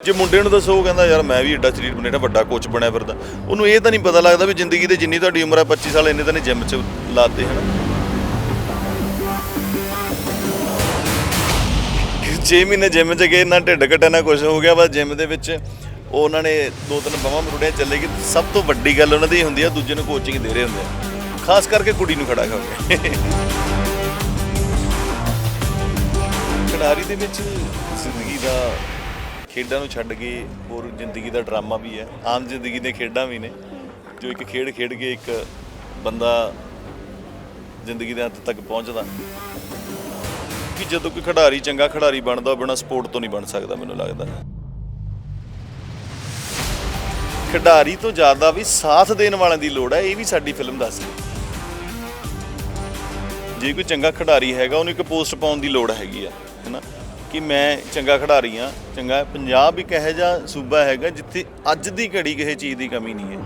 ਜੇ ਮੁੰਡੇ ਨੂੰ ਦੱਸੋ, ਉਹ ਕਹਿੰਦਾ, ਯਾਰ, ਮੈਂ ਵੀ ਏਡਾ ਸਰੀਰ ਬਣੇਟਾ ਵੱਡਾ ਕੋਚ ਬਣਿਆ ਫਿਰਦਾ। ਉਹਨੂੰ ਇਹ ਤਾਂ ਨਹੀਂ ਪਤਾ ਲੱਗਦਾ ਵੀ ਜ਼ਿੰਦਗੀ ਦੇ ਜਿੰਨੀ ਤੁਹਾਡੀ ਉਮਰ ਹੈ 25 ਸਾਲ ਇੰਨੇ ਤਾਂ ਨਹੀਂ ਜਿਮ 'ਚ ਲਾਤੇ, ਹਨ? 6 ਮਹੀਨੇ ਜਿਮ 'ਚ ਗਏ ਨਾ ਢਿੱਡ ਘਟਿਆ ਨਾ ਕੁਝ ਹੋ ਗਿਆ, ਬਸ ਜਿਮ ਦੇ ਵਿੱਚ ਉਹਨਾਂ ਨੇ ਦੋ ਤਿੰਨ ਬਾਹਾਂ ਮਰੁੜੀਆਂ ਚੱਲੇ ਕਿ ਸਭ ਤੋਂ ਵੱਡੀ ਗੱਲ ਉਹਨਾਂ ਦੀ ਹੁੰਦੀ ਆ, ਦੂਜੇ ਨੂੰ ਕੋਚਿੰਗ ਦੇ ਰਹੇ ਹੁੰਦੇ ਆ। ਖਾਸ ਕਰਕੇ ਕੁੜੀ ਨੂੰ ਖੜਾ ਕਰਕੇ। ਖਿਡਾਰੀ ਦੇ ਵਿੱਚ ਜ਼ਿੰਦਗੀ ਦਾ ਖੇਡਾਂ ਨੂੰ ਛੱਡ ਕੇ ਹੋਰ ਜ਼ਿੰਦਗੀ ਦਾ ਡਰਾਮਾ ਵੀ ਹੈ। ਆਮ ਜ਼ਿੰਦਗੀ ਦੀਆਂ ਖੇਡਾਂ ਵੀ ਨੇ, ਜੋ ਇੱਕ ਖੇਡ ਖੇਡ ਕੇ ਇੱਕ ਬੰਦਾ ਜ਼ਿੰਦਗੀ ਦੇ ਅੰਤ ਤੱਕ ਪਹੁੰਚਦਾ। ਕਿ ਜਦੋਂ ਕੋਈ ਖਿਡਾਰੀ ਚੰਗਾ ਖਿਡਾਰੀ ਬਣਦਾ, ਉਹ ਬਿਨਾਂ ਸਪੋਰਟ ਤੋਂ ਨਹੀਂ ਬਣ ਸਕਦਾ ਮੈਨੂੰ ਲੱਗਦਾ। ਖਿਡਾਰੀ ਤੋਂ ਜ਼ਿਆਦਾ ਵੀ ਸਾਥ ਦੇਣ ਵਾਲਿਆਂ ਦੀ ਲੋੜ ਹੈ, ਇਹ ਵੀ ਸਾਡੀ ਫਿਲਮ ਦੱਸਦੀ ਜੇ ਕੋਈ ਚੰਗਾ ਖਿਡਾਰੀ ਹੈਗਾ, ਉਹਨੂੰ ਇੱਕ ਪੋਸਟ ਪਾਉਣ ਦੀ ਲੋੜ ਹੈਗੀ ਆ ਹੈਨਾ ਕਿ ਮੈਂ ਚੰਗਾ ਖਿਡਾਰੀ ਆ ਚੰਗਾ ਪੰਜਾਬ ਇੱਕ ਇਹੋ ਜਿਹਾ ਸੂਬਾ ਹੈਗਾ ਜਿੱਥੇ ਅੱਜ ਦੀ ਘੜੀ ਕਿਸੇ ਚੀਜ਼ ਦੀ ਕਮੀ ਨਹੀਂ ਹੈ।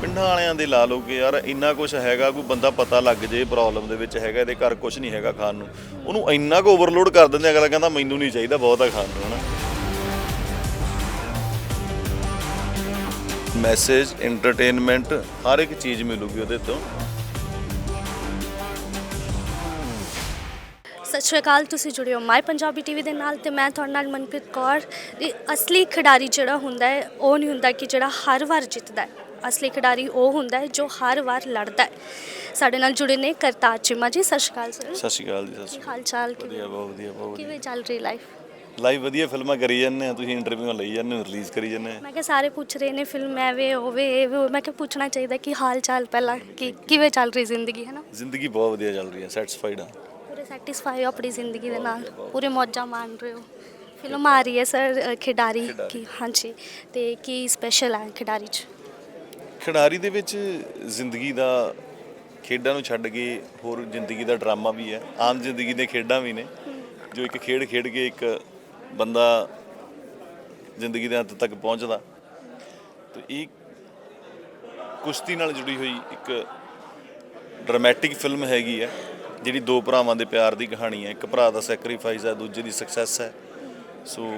ਪਿੰਡਾਂ ਵਾਲਿਆਂ ਦੇ ਲਾ ਲਓ ਕਿ ਯਾਰ ਇੰਨਾ ਕੁਝ ਹੈਗਾ ਕੋਈ ਬੰਦਾ ਪਤਾ ਲੱਗ ਜੇ ਪ੍ਰੋਬਲਮ ਦੇ ਵਿੱਚ ਹੈਗਾ, ਇਹਦੇ ਘਰ ਕੁਝ ਨਹੀਂ ਹੈਗਾ ਖਾਣ ਨੂੰ। ਉਹਨੂੰ ਇੰਨਾ ਕੁ ਓਵਰਲੋਡ ਕਰ ਦਿੰਦੇ ਅਗਲਾ ਕਹਿੰਦਾ ਮੈਨੂੰ ਨਹੀਂ ਚਾਹੀਦਾ ਬਹੁਤਾ ਖਾਣ ਨੂੰ, ਹਨਾ। ਮੈਸੇਜ ਐਂਟਰਟੇਨਮੈਂਟ ਹਰ ਇੱਕ ਚੀਜ਼ ਮਿਲੂਗੀ ਉਹਦੇ ਤੋਂ। ਸਤਿ ਸ਼੍ਰੀ ਅਕਾਲ ਤੁਸੀਂ ਜੁੜੇ ਹੋ ਮਾਈ ਪੰਜਾਬੀ ਟੀਵੀ ਦੇ ਨਾਲ ਤੇ ਮੈਂ ਤੁਹਾਡੇ ਨਾਲ ਮਨਪ੍ਰੀਤ ਕੌਰ। ਇਹ ਅਸਲੀ ਖਿਡਾਰੀ ਜਿਹੜਾ ਹੁੰਦਾ ਹੈ ਉਹ ਨਹੀਂ ਹੁੰਦਾ ਕਿ ਜਿਹੜਾ ਹਰ ਵਾਰ ਜਿੱਤਦਾ ਹੈ। ਅਸਲੀ ਖਿਡਾਰੀ ਉਹ ਹੁੰਦਾ ਹੈ ਜੋ ਹਰ ਵਾਰ ਲੜਦਾ ਹੈ। ਸਾਡੇ ਨਾਲ ਜੁੜੇ ਨੇ ਕਰਤਾਰ ਚੀਮਾ ਜੀ ਸਤਿ ਸ਼੍ਰੀ ਅਕਾਲ ਸਰ। ਸਤਿ ਸ਼੍ਰੀ ਅਕਾਲ ਜੀ ਸਤਿ ਸ਼੍ਰੀ ਹਾਲ ਚਾਲ ਅਕਾਲ ਵਧੀਆ ਬਹੁਤ ਵਧੀਆ ਬਹੁਤ ਕਿਵੇਂ ਚੱਲ ਰਹੀ ਲਾਈਫ ਲਾਈਵ ਵਧੀਆ ਫਿਲਮਾਂ ਕਰੀ ਜਾਂਦੇ ਆ ਤੁਸੀਂ ਇੰਟਰਵਿਊਆਂ ਲਈ ਜਾਂਦੇ ਹੋ ਰਿਲੀਜ਼ ਕਰੀ ਜਾਂਦੇ ਆ ਮੈਂ ਕਿਹਾ ਸਾਰੇ ਪੁੱਛ ਰਹੇ ਨੇ ਫਿਲਮ ਐਵੇਂ ਹੋਵੇ ਇਹ ਹੋਵੇ। ਮੈਂ ਕਿਹਾ ਪੁੱਛਣਾ ਚਾਹੀਦਾ ਕਿ ਹਾਲ ਚਾਲ ਪਹਿਲਾਂ ਕਿ ਕਿਵੇਂ ਚੱਲ ਰਹੀ ਜ਼ਿੰਦਗੀ ਹੈ ਨਾ ਜ਼ਿੰਦਗੀ ਬਹੁਤ ਵਧੀਆ ਚੱਲ ਰਹੀ ਹੈ ਸੈਟੀਸਫਾਈਡ ਆ ਸੈਟੀਸਫਾਈ ਹੋ ਆਪਣੀ ਜ਼ਿੰਦਗੀ ਦੇ ਨਾਲ। ਪੂਰੇ ਮੌਜਾਂ ਮਾਣ ਰਹੇ ਹੋ। ਫਿਲਮ ਆ ਰਹੀ ਹੈ ਸਰ ਖਿਡਾਰੀ ਕੀ ਹਾਂਜੀ। ਤੇ ਕੀ ਸਪੈਸ਼ਲ ਹੈ ਖਿਡਾਰੀ ਚ? ਖਿਡਾਰੀ ਦੇ ਵਿੱਚ ਜ਼ਿੰਦਗੀ ਦਾ ਖੇਡਾਂ ਨੂੰ ਛੱਡ ਕੇ ਹੋਰ ਜ਼ਿੰਦਗੀ ਦਾ ਡਰਾਮਾ ਵੀ ਹੈ। ਆਮ ਜ਼ਿੰਦਗੀ ਦੀਆਂ ਖੇਡਾਂ ਵੀ ਨੇ ਜੋ ਇੱਕ ਖੇਡ ਖੇਡ ਕੇ ਇੱਕ ਬੰਦਾ ਜ਼ਿੰਦਗੀ ਦੇ ਅੰਤ ਤੱਕ ਪਹੁੰਚਦਾ। ਤੇ ਇਹ ਕੁਸ਼ਤੀ ਨਾਲ ਜੁੜੀ ਹੋਈ ਇੱਕ ਡਰਾਮੈਟਿਕ ਫਿਲਮ ਹੈਗੀ ਹੈ। ਜਿਹੜੀ ਦੋ ਭਰਾਵਾਂ ਦੇ ਪਿਆਰ ਦੀ ਕਹਾਣੀ ਹੈ, ਇੱਕ ਭਰਾ ਦਾ ਸੈਕਰੀਫਾਈਸ ਹੈ, ਦੂਜੇ ਦੀ ਸਕਸੈਸ ਹੈ। ਸੋ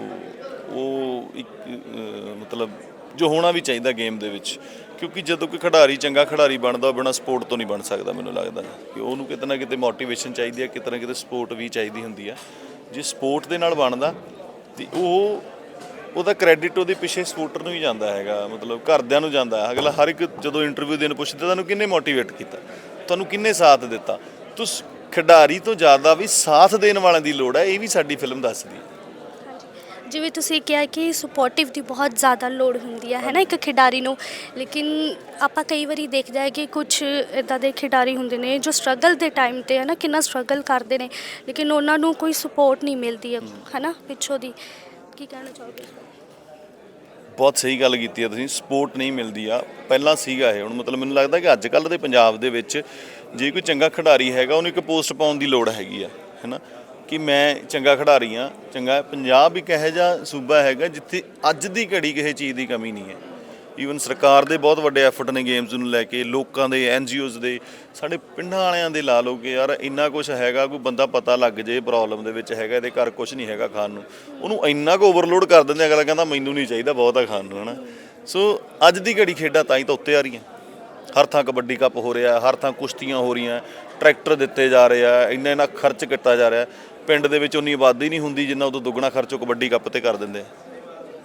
ਉਹ ਇੱਕ ਮਤਲਬ ਜੋ ਹੋਣਾ ਵੀ ਚਾਹੀਦਾ ਗੇਮ ਦੇ ਵਿੱਚ, ਕਿਉਂਕਿ ਜਦੋਂ ਕੋਈ ਖਿਡਾਰੀ ਚੰਗਾ ਖਿਡਾਰੀ ਬਣਦਾ, ਉਹ ਬਿਨਾਂ ਸਪੋਰਟ ਤੋਂ ਨਹੀਂ ਬਣ ਸਕਦਾ ਮੈਨੂੰ ਲੱਗਦਾ। ਕਿ ਉਹਨੂੰ ਕਿਤੇ ਨਾ ਕਿਤੇ ਮੋਟੀਵੇਸ਼ਨ ਚਾਹੀਦੀ ਹੈ, ਕਿਤੇ ਨਾ ਕਿਤੇ ਸਪੋਰਟ ਵੀ ਚਾਹੀਦੀ ਹੁੰਦੀ ਹੈ। ਜੇ ਸਪੋਰਟ ਦੇ ਨਾਲ ਬਣਦਾ, ਤੇ ਉਹ, ਉਹਦਾ ਕ੍ਰੈਡਿਟ ਉਹਦੇ ਪਿੱਛੇ ਸਪੋਰਟਰ ਨੂੰ ਹੀ ਜਾਂਦਾ ਹੈਗਾ, ਮਤਲਬ ਘਰਦਿਆਂ ਨੂੰ ਜਾਂਦਾ ਅਗਲਾ ਹਰ ਇੱਕ ਜਦੋਂ ਇੰਟਰਵਿਊ ਦੇਣ ਪੁੱਛਦੇ, ਤੁਹਾਨੂੰ ਕਿੰਨੇ ਮੋਟੀਵੇਟ ਕੀਤਾ? ਤੁਹਾਨੂੰ ਕਿੰਨੇ ਸਾਥ ਦਿੱਤਾ? ਤੁਸ ਖਿਡਾਰੀ ਤੋਂ ਜ਼ਿਆਦਾ ਵੀ ਸਾਥ ਦੇਣ ਵਾਲਿਆਂ ਦੀ ਲੋੜ ਹੈ, ਇਹ ਵੀ ਸਾਡੀ ਫਿਲਮ ਦੱਸਦੀ ਹੈ। ਜਿਵੇਂ ਤੁਸੀਂ ਕਿਹਾ ਕਿ ਸਪੋਰਟਿਵ ਦੀ ਬਹੁਤ ਜ਼ਿਆਦਾ ਲੋੜ ਹੁੰਦੀ ਹੈ ਹੈ ਨਾ, ਇੱਕ ਖਿਡਾਰੀ ਨੂੰ। ਲੇਕਿਨ ਆਪਾਂ ਕਈ ਵਾਰੀ ਦੇਖਦੇ ਹਾਂ ਕਿ ਕੁਝ ਇਦਾਂ ਦੇ ਖਿਡਾਰੀ ਹੁੰਦੇ ਨੇ ਜੋ ਸਟਰਗਲ ਦੇ ਟਾਈਮ ਤੇ, ਹੈ ਨਾ, ਕਿੰਨਾ ਸਟਰਗਲ ਕਰਦੇ ਨੇ। ਲੇਕਿਨ ਉਹਨਾਂ ਨੂੰ ਕੋਈ ਸਪੋਰਟ ਨਹੀਂ ਮਿਲਦੀ ਹੈ ਹੈ ਨਾ, ਪਿੱਛੋਂ ਦੀ। ਕੀ ਕਹਿਣਾ ਚਾਹੋਗੇ ਬਹੁਤ ਸਹੀ ਗੱਲ ਕੀਤੀ ਹੈ ਤੁਸੀਂ ਸਪੋਰਟ ਨਹੀਂ ਮਿਲਦੀ ਆ। ਪਹਿਲਾਂ ਸੀਗਾ ਇਹ, ਹੁਣ ਮਤਲਬ ਮੈਨੂੰ ਲੱਗਦਾ ਕਿ ਅੱਜ ਕੱਲ੍ਹ ਦੇ ਪੰਜਾਬ ਦੇ ਵਿੱਚ ਜੇ ਕੋਈ ਚੰਗਾ ਖਿਡਾਰੀ ਹੈਗਾ, ਉਹਨੂੰ ਇੱਕ ਪੋਸਟ ਪਾਉਣ ਦੀ ਲੋੜ ਹੈਗੀ ਆ, ਹੈਨਾ? ਕਿ ਮੈਂ ਚੰਗਾ ਖਿਡਾਰੀ ਆ, ਚੰਗਾ ਪੰਜਾਬ ਇੱਕ ਇਹੋ ਜਿਹਾ ਸੂਬਾ ਹੈਗਾ ਜਿੱਥੇ ਅੱਜ ਦੀ ਘੜੀ ਕਿਸੇ ਚੀਜ਼ ਦੀ ਕਮੀ ਨਹੀਂ ਹੈ। ਈਵਨ ਸਰਕਾਰ ਦੇ ਬਹੁਤ ਵੱਡੇ ਐਫਰਟ ਨੇ ਗੇਮਸ ਨੂੰ ਲੈ ਕੇ, ਲੋਕਾਂ ਦੇ ਐਨਜੀਓਜ਼ ਦੇ, ਸਾਡੇ ਪਿੰਡਾਂ ਵਾਲਿਆਂ ਦੇ ਲਾ ਲਓ ਕਿ ਯਾਰ ਇੰਨਾ ਕੁਝ ਹੈਗਾ, ਕੋਈ ਬੰਦਾ ਪਤਾ ਲੱਗ ਜੇ ਪ੍ਰੋਬਲਮ ਦੇ ਵਿੱਚ ਹੈਗਾ, ਇਹਦੇ ਘਰ ਕੁਝ ਨਹੀਂ ਹੈਗਾ ਖਾਣ ਨੂੰ। ਉਹਨੂੰ ਇੰਨਾ ਕੁ ਓਵਰਲੋਡ ਕਰ ਦਿੰਦੇ ਅਗਲਾ ਕਹਿੰਦਾ ਮੈਨੂੰ ਨਹੀਂ ਚਾਹੀਦਾ ਬਹੁਤਾ ਖਾਣ ਨੂੰ, ਹਨਾ। ਸੋ ਅੱਜ ਦੀ ਘੜੀ ਖੇਡਾਂ ਤਾਂ ਹੀ ਤਾਂ ਉੱਤੇ ਆ ਰਹੀਆਂ। ਹਰ ਥਾਂ ਕਬੱਡੀ ਕੱਪ ਹੋ ਰਿਹਾ, ਹਰ ਥਾਂ ਕੁਸ਼ਤੀਆਂ ਹੋ ਰਹੀਆਂ, ਟਰੈਕਟਰ ਦਿੱਤੇ ਜਾ ਰਹੇ ਆ, ਇੰਨਾ ਇੰਨਾ ਖਰਚ ਕੀਤਾ ਜਾ ਰਿਹਾ। ਪਿੰਡ ਦੇ ਵਿੱਚ ਉਨੀ ਆਬਾਦੀ ਨਹੀਂ ਹੁੰਦੀ ਜਿੰਨਾ ਉਦੋਂ ਦੁੱਗਣਾ ਖਰਚ ਉਹ ਕਬੱਡੀ ਕੱਪ ਤੇ ਕਰ ਦਿੰਦੇ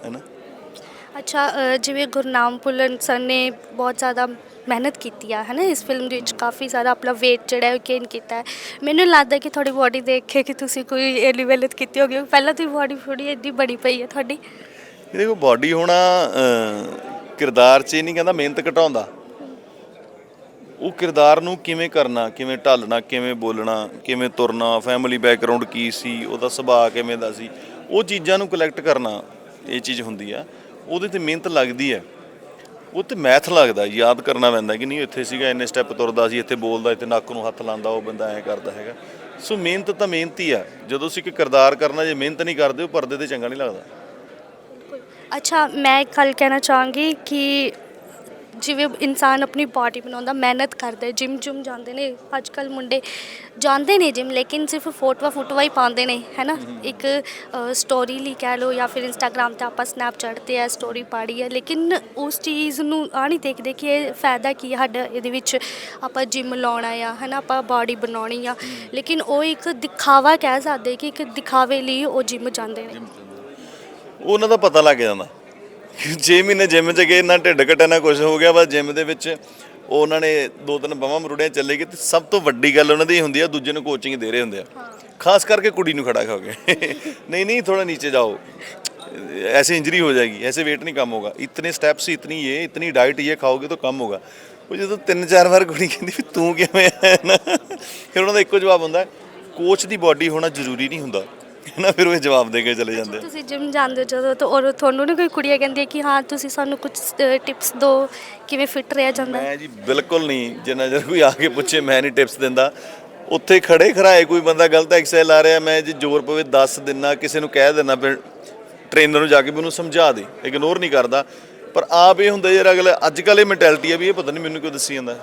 ਹੈ ਨਾ ਅੱਛਾ ਅ, ਜਿਵੇਂ ਗੁਰਨਾਮ ਭੁੱਲਰ ਸਰ ਨੇ ਬਹੁਤ ਜ਼ਿਆਦਾ ਮਿਹਨਤ ਕੀਤੀ ਆ ਹੈ ਇਸ ਫਿਲਮ ਦੇ ਵਿੱਚ ਕਾਫੀ ਸਾਰਾ ਆਪਣਾ weight ਜਿਹੜਾ ਹੈ ਗੇਨ ਕੀਤਾ ਹੈ। ਮੈਨੂੰ ਲੱਗਦਾ ਕਿ ਤੁਹਾਡੀ ਬਾਡੀ ਦੇਖ ਕੇ ਕਿ ਤੁਸੀਂ ਕੋਈ ਇੰਨੀ ਮਿਹਨਤ ਕੀਤੀ ਹੋਗੀ ਪਹਿਲਾਂ ਤੋਂ ਬਾਡੀ ਥੋੜੀ ਇੰਨੀ ਬੜੀ ਪਈ ਹੈ ਤੁਹਾਡੀ। ਇਹ ਦੇਖੋ ਬਾਡੀ ਹੋਣਾ ਅਹ, ਕਿਰਦਾਰ 'ਚ ਇਹ ਨਹੀਂ ਕਹਿੰਦਾ ਮਿਹਨਤ ਘਟਾਉਂਦਾ। ਉਹ ਕਿਰਦਾਰ ਨੂੰ ਕਿਵੇਂ ਕਰਨਾ ਕਿਵੇਂ ਢਾਲਣਾ ਕਿਵੇਂ ਬੋਲਣਾ ਕਿਵੇਂ ਤੁਰਨਾ ਫੈਮਿਲੀ ਬੈਕਗ੍ਰਾਉਂਡ ਕੀ ਸੀ ਉਹਦਾ ਸੁਭਾਅ ਕਿਵੇਂ ਦਾ ਸੀ ਉਹ ਚੀਜ਼ਾਂ ਨੂੰ ਕਲੈਕਟ ਕਰਨਾ ਇਹ ਚੀਜ਼ ਹੁੰਦੀ ਆ। ਉਹਦੇ ਤੇ ਮਿਹਨਤ ਲੱਗਦੀ ਹੈ। ਉਹ ਤੇ ਮੈਥ ਲੱਗਦਾ, ਯਾਦ ਕਰਨਾ ਪੈਂਦਾ ਕਿ ਨਹੀਂ ਇੱਥੇ ਸੀਗਾ, ਇੰਨੇ ਸਟੈਪ ਤੁਰਦਾ ਸੀ, ਇੱਥੇ ਬੋਲਦਾ, ਇੱਥੇ ਨੱਕ ਨੂੰ ਹੱਥ ਲਾਉਂਦਾ, ਉਹ ਬੰਦਾ ਐਂ ਕਰਦਾ ਹੈਗਾ। ਸੋ ਮਿਹਨਤ ਤਾਂ ਮਿਹਨਤ ਹੀ ਆ। ਜਦੋਂ ਅਸੀਂ ਇੱਕ ਕਿਰਦਾਰ ਕਰਨਾ, ਜੇ ਮਿਹਨਤ ਨਹੀਂ ਕਰਦੇ, ਉਹ ਪਰਦੇ ਤੇ ਚੰਗਾ ਨਹੀਂ ਲੱਗਦਾ। ਅੱਛਾ, ਮੈਂ ਇੱਕ ਗੱਲ ਕਹਿਣਾ ਚਾਹਾਂਗੀ ਕਿ ਜਿਵੇਂ ਇਨਸਾਨ ਆਪਣੀ ਬਾਡੀ ਬਣਾਉਂਦਾ, ਮਿਹਨਤ ਕਰਦਾ ਜਿਮ ਜੁਮ ਜਾਂਦੇ ਨੇ ਅੱਜ ਕੱਲ ਮੁੰਡੇ ਜਾਂਦੇ ਨੇ ਜਿਮ ਲੇਕਿਨ ਸਿਰਫ ਫੋਟੋਆਂ ਫੋਟੋਆਂ ਹੀ ਪਾਉਂਦੇ ਨੇ, ਹੈਨਾ? ਇੱਕ ਸਟੋਰੀ ਲਈ ਕਹਿ ਲਓ ਜਾਂ ਫਿਰ ਇੰਸਟਾਗ੍ਰam ਤੇ ਆਪਾਂ ਸਨੈਪਚੈਟ ਤੇ ਆ ਸਟੋਰੀ ਪਾੜੀ ਹੈ, ਲੇਕਿਨ ਉਸ ਚੀਜ਼ ਨੂੰ ਆ ਨਹੀਂ ਦੇਖਦੇ ਕਿ ਇਹ ਫਾਇਦਾ ਕੀ ਹੈ ਸਾਡਾ, ਇਹਦੇ ਵਿੱਚ ਆਪਾਂ ਜਿਮ ਲਾਉਣਾ ਆ, ਹੈਨਾ? ਆਪਾਂ ਬਾਡੀ ਬਣਾਉਣੀ ਆ, ਲੇਕਿਨ ਉਹ ਇੱਕ ਦਿਖਾਵਾ ਕਹਿ ਸਕਦੇ ਕਿ ਇੱਕ ਦਿਖਾਵੇ ਲਈ ਉਹ ਜਿਮ ਜਾਂਦੇ ਨੇ। ਉਹਨਾਂ ਦਾ ਪਤਾ ਲੱਗ ਜਾਂਦਾ। 6 ਮਹੀਨੇ ਜਿਮ 'ਚ ਗਏ ਨਾ ਢਿੱਡ ਘਟਿਆ ਨਾ ਕੁਝ ਹੋ ਗਿਆ ਬਸ ਜਿਮ ਦੇ ਵਿੱਚ ਉਹ ਉਹਨਾਂ ਨੇ ਦੋ ਤਿੰਨ ਬਾਹਾਂ ਮਰੁੜਿਆਂ ਚੱਲੇ ਗਏ ਤੇ ਸਭ ਤੋਂ ਵੱਡੀ ਗੱਲ ਉਹਨਾਂ ਦੀ ਹੁੰਦੀ ਆ ਦੂਜੇ ਨੂੰ ਕੋਚਿੰਗ ਦੇ ਰਹੇ ਹੁੰਦੇ ਆ ਖਾਸ ਕਰਕੇ ਕੁੜੀ ਨੂੰ ਖੜਾ ਖਾਓਗੇ नहीं नहीं थोड़ा नीचे जाओ ऐसे इंजरी हो जाएगी ऐसे वेट नहीं कम होगा इतने स्टेप्स इतनी ये इतनी डाइट ये खाओगे तो कम होगा ਉਹ ਜਦੋਂ ਤਿੰਨ ਚਾਰ ਵਾਰ ਕੁੜੀ ਕਹਿੰਦੀ ਵੀ ਤੂੰ ਕਿਵੇਂ ਹੈ ਨਾ ਫਿਰ ਉਹਨਾਂ ਦਾ ਇੱਕੋ ਜਵਾਬ ਹੁੰਦਾ ਕੋਚ ਦੀ ਬਾਡੀ ਹੋਣਾ ਜ਼ਰੂਰੀ ਨਹੀਂ ਹੁੰਦਾ ਹੈ ਨਾ ਫਿਰ ਉਹ ਜਵਾਬ ਦੇ ਕੇ ਚਲੇ ਜਾਂਦੇ ਆ। ਤੁਸੀਂ ਜਿਮ ਜਾਂਦੇ ਹੋ ਜਦੋਂ ਤਾਂ ਔਰ ਤੁਹਾਨੂੰ ਨਹੀਂ ਕੋਈ ਕੁੜੀਆਂ ਕਹਿੰਦੀ ਹੈ ਕਿ ਹਾਂ ਤੁਸੀਂ ਸਾਨੂੰ ਕੁਝ ਟਿਪਸ ਦਿਓ ਕਿਵੇਂ ਫਿਟ ਰਿਹਾ ਜਾਂਦਾ? ਹੈ ਮੈਂ ਜੀ ਬਿਲਕੁਲ ਨਹੀਂ ਜਿੰਨਾ ਜਰ ਕੋਈ ਆ ਕੇ ਪੁੱਛੇ ਮੈਂ ਨਹੀਂ ਟਿਪਸ ਦਿੰਦਾ। ਉੱਥੇ ਖੜੇ ਖੜਾਏ ਕੋਈ ਬੰਦਾ ਗਲਤ ਐਕਸਰਸਾਈਜ਼ ਲਾ ਰਿਹਾ ਮੈਂ ਜੇ ਜ਼ੋਰ ਪਵੇ ਦੱਸ ਦਿੰਨਾ ਕਿਸੇ ਨੂੰ ਕਹਿ ਦਿੰਨਾ ਫਿਰ ਟ੍ਰੇਨਰ ਨੂੰ ਜਾ ਕੇ ਵੀ ਉਹਨੂੰ ਸਮਝਾ ਦੇ ਇਗਨੋਰ ਨਹੀਂ ਕਰਦਾ। ਪਰ ਆਪ ਇਹ ਹੁੰਦਾ ਯਾਰ ਅਗਲੇ ਅੱਜ ਕੱਲ੍ਹ ਇਹ ਮੈਂਟੈਲਿਟੀ ਆ ਵੀ ਇਹ ਪਤਾ ਨਹੀਂ ਮੈਨੂੰ ਕਿਉਂ ਦੱਸੀ ਜਾਂਦਾ।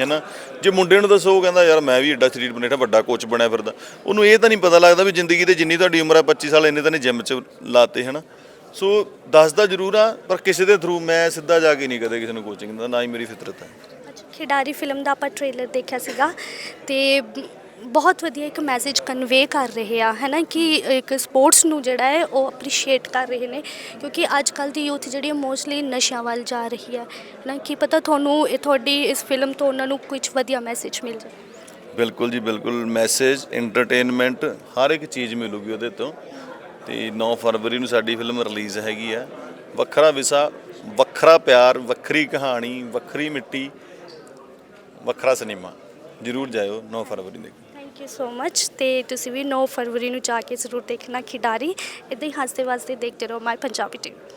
ਹੈ ਨਾ? ਜੇ ਮੁੰਡੇ ਨੂੰ ਦੱਸੋ, ਉਹ ਕਹਿੰਦਾ, ਯਾਰ, ਮੈਂ ਵੀ ਏਡਾ ਸਰੀਰ ਬਣੇਟਾ ਵੱਡਾ ਕੋਚ ਬਣਿਆ ਫਿਰਦਾ। ਉਹਨੂੰ ਇਹ ਤਾਂ ਨਹੀਂ ਪਤਾ ਲੱਗਦਾ ਵੀ ਜ਼ਿੰਦਗੀ ਦੇ ਜਿੰਨੀ ਤੁਹਾਡੀ ਉਮਰ ਹੈ 25 ਸਾਲ ਇੰਨੇ ਤਾਂ ਨੇ ਜਿਮ 'ਚ ਲਾਤੇ ਹਨਾ ਸੋ ਦੱਸਦਾ ਜ਼ਰੂਰ ਆ, ਪਰ ਕਿਸੇ ਦੇ ਥਰੂ ਮੈਂ ਸਿੱਧਾ ਜਾ ਕੇ ਨਹੀਂ ਕਦੇ ਕਿਸੇ ਨੂੰ ਕੋਚਿੰਗ ਦਿੰਦਾ, ਨਾ ਹੀ ਮੇਰੀ ਫਿਤਰਤ ਹੈ। ਖਿਡਾਰੀ ਫਿਲਮ ਦਾ ਆਪਾਂ ਟ੍ਰੇਲਰ ਦੇਖਿਆ ਸੀਗਾ ਤੇ ਬਹੁਤ ਵਧੀਆ ਇੱਕ ਮੈਸੇਜ ਕਨਵੇ ਕਰ ਰਹੇ ਆ ਹੈ ਨਾ ਕਿ ਇੱਕ ਸਪੋਰਟਸ ਨੂੰ ਜਿਹੜਾ ਹੈ ਉਹ ਅਪਰੀਸ਼ੀਏਟ ਕਰ ਰਹੇ ਨੇ, ਕਿਉਂਕਿ ਅੱਜ ਕੱਲ ਦੀ ਯੂਥ ਜਿਹੜੀ ਮੋਸਟਲੀ ਨਸ਼ਿਆਂ ਵੱਲ ਜਾ ਰਹੀ ਹੈ ਨਾ ਕੀ ਪਤਾ ਤੁਹਾਨੂੰ ਇਹ ਤੁਹਾਡੀ ਇਸ ਫਿਲਮ ਤੋਂ ਉਹਨਾਂ ਨੂੰ ਕੁਝ ਵਧੀਆ ਮੈਸੇਜ ਮਿਲ ਜਾਵੇ ਬਿਲਕੁਲ ਜੀ, ਬਿਲਕੁਲ। ਮੈਸੇਜ ਐਂਟਰਟੇਨਮੈਂਟ ਹਰ ਇੱਕ ਚੀਜ਼ ਮਿਲੂਗੀ ਉਹਦੇ ਤੋਂ। ਤੇ 9 ਫਰਵਰੀ ਨੂੰ ਸਾਡੀ ਫਿਲਮ ਰਿਲੀਜ਼ ਹੈਗੀ ਆ। ਵੱਖਰਾ ਵਿਸਾ, ਵੱਖਰਾ ਪਿਆਰ, ਵੱਖਰੀ ਕਹਾਣੀ, ਵੱਖਰੀ ਮਿੱਟੀ, ਵੱਖਰਾ ਸਿਨੇਮਾ ਜਰੂਰ ਜਾਇਓ 9 ਫਰਵਰੀ ਦੇ। ਥੈਂਕ ਯੂ ਸੋ ਮੱਚ ਤੇ ਤੁਸੀਂ ਵੀ 9 ਫਰਵਰੀ ਨੂੰ ਜਾ ਕੇ ਜ਼ਰੂਰ ਦੇਖਣਾ ਖਿਡਾਰੀ। ਇਦਾਂ ਹੀ ਹੱਸਦੇ ਵੱਸਦੇ ਦੇਖਦੇ ਰਹੋ ਮਾਈ ਪੰਜਾਬੀ ਟੀਵੀ।